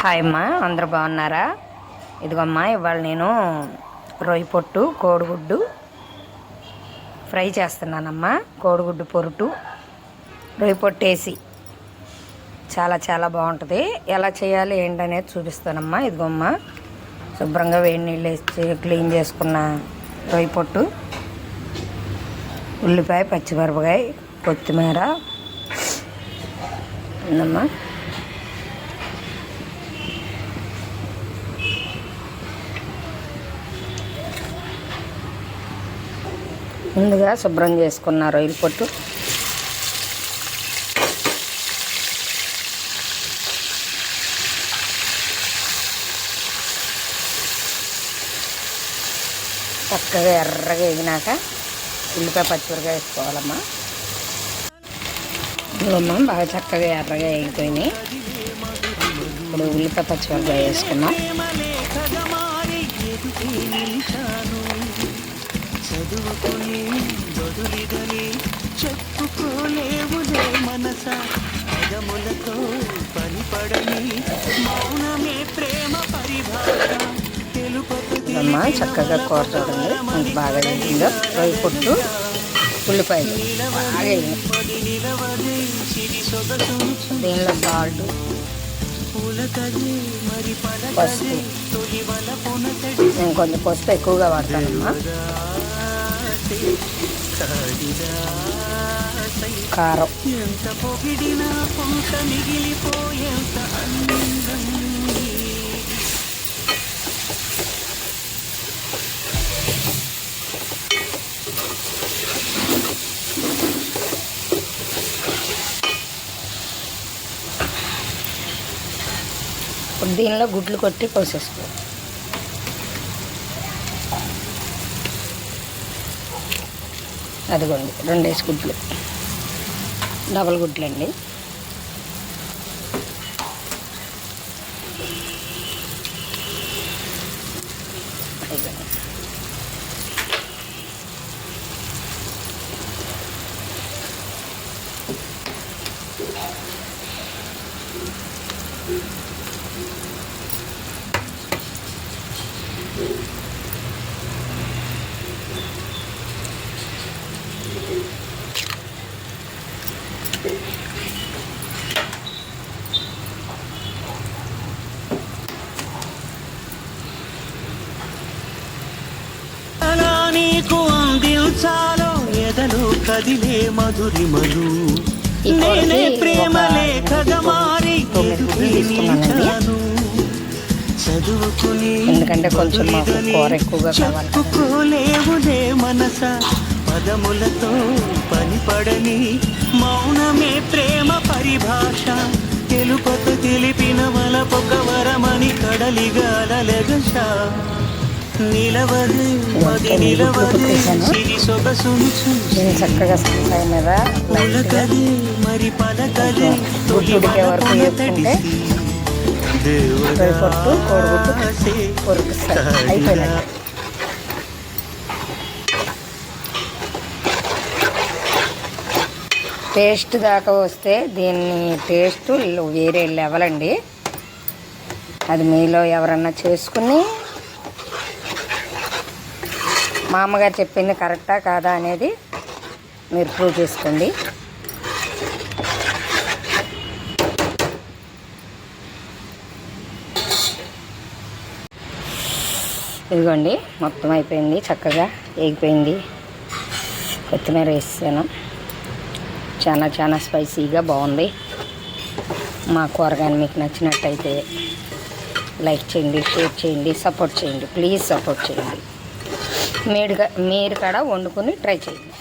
Hi అమ్మా అందరూ బాగున్నారా? ఇదిగోమ్మా ఇవాళ నేను రొయ్య పొట్టు కోడిగుడ్డు ఫ్రై చేస్తున్నానమ్మా కోడిగుడ్డు పొరుటు రొయ్య పొట్టు వేసి. చాలా చాలా బాగుంటుంది. ఎలా చేయాలి ఏంటనేది చూపిస్తానమ్మా. ఇదిగోమ్మా శుభ్రంగా వేడి నీళ్ళు వేసి క్లీన్ చేసుకున్న రొయ్య పొట్టు. ఉల్లిపాయ పచ్చిమిరపకాయ కొత్తిమీర. ఉందమ్మా ముందుగా శుభ్రం చేసుకున్న రొయ్యల పొట్టు. చక్కగా ఎర్రగా వేగినాక ఉల్లిపాయ పచ్చిమిరకాయ వేసుకోవాలమ్మా. ఇదిగోమ్మా బాగా చక్కగా ఎర్రగా వేగిపోయినాయి. ఇప్పుడు ఉల్లిపాయ పచ్చిమిరకాయ వేసుకున్నాం చదువుకొని దొదులిదని చెప్పుకోలేవులే మనస. పదములతో పనిపడని మౌనమే ప్రేమ పరిభాష. అమ్మా చక్కగా కూర చూడండి. బాగా వేగిందో రొయ్య పొట్టు ఉల్లిపాయలు బాగా దీనిలో సాల్ట్? పసుపు. తొలి వల పొనతడి నేను కొంచెం పసుపు ఎక్కువగా వాడతానమ్మా. కారం. ఎంత పొగిడినా పొంత మిగిలిపోయేంత దీనిలో గుడ్లు కొట్టి కోసేసుకో. అదిగోండి రెండేసి గుడ్లు. డబల్ గుడ్లు అండి నీకు అందించాలో ఎదలు కదిలే మధురిమలు నేనే ప్రేమ లేఖగా మారి. చదువుకుని ఎందుకంటే కొంచెం మాకు కూర ఎక్కువగా కావాలి మనస. పదములతో పనిపడని మౌనమే ప్రేమ పరిభాష. తెలుపక తెలిపిన వలపొక వరమని కడలిగాలెగష నిలవదే మది నిలవదే సిరి సొగసును చక్కగా మీద పలకదే మరి పలకదే తొలి వరకు అయిపోయినట్టు. టేస్ట్ దాకా వస్తే దీన్ని టేస్ట్ వేరే లెవెల్ అండి. అది మీలో ఎవరన్నా చేసుకుని మా అమ్మగారు చెప్పింది కరెక్టా కాదా అనేది మీరు ప్రూవ్ చేసుకోండి. ఇదిగోండి మొత్తం అయిపోయింది చక్కగా వేగిపోయింది కొత్తిమీర వేసాను. చాలా చాలా స్పైసీగా బాగుంది. మా కూరగాయలు మీకు నచ్చినట్టయితే లైక్ చేయండి షేర్ చేయండి సపోర్ట్ చేయండి ప్లీజ్ సపోర్ట్ చేయండి. మీరు మీరు కూడా వండుకొని ట్రై చేయండి.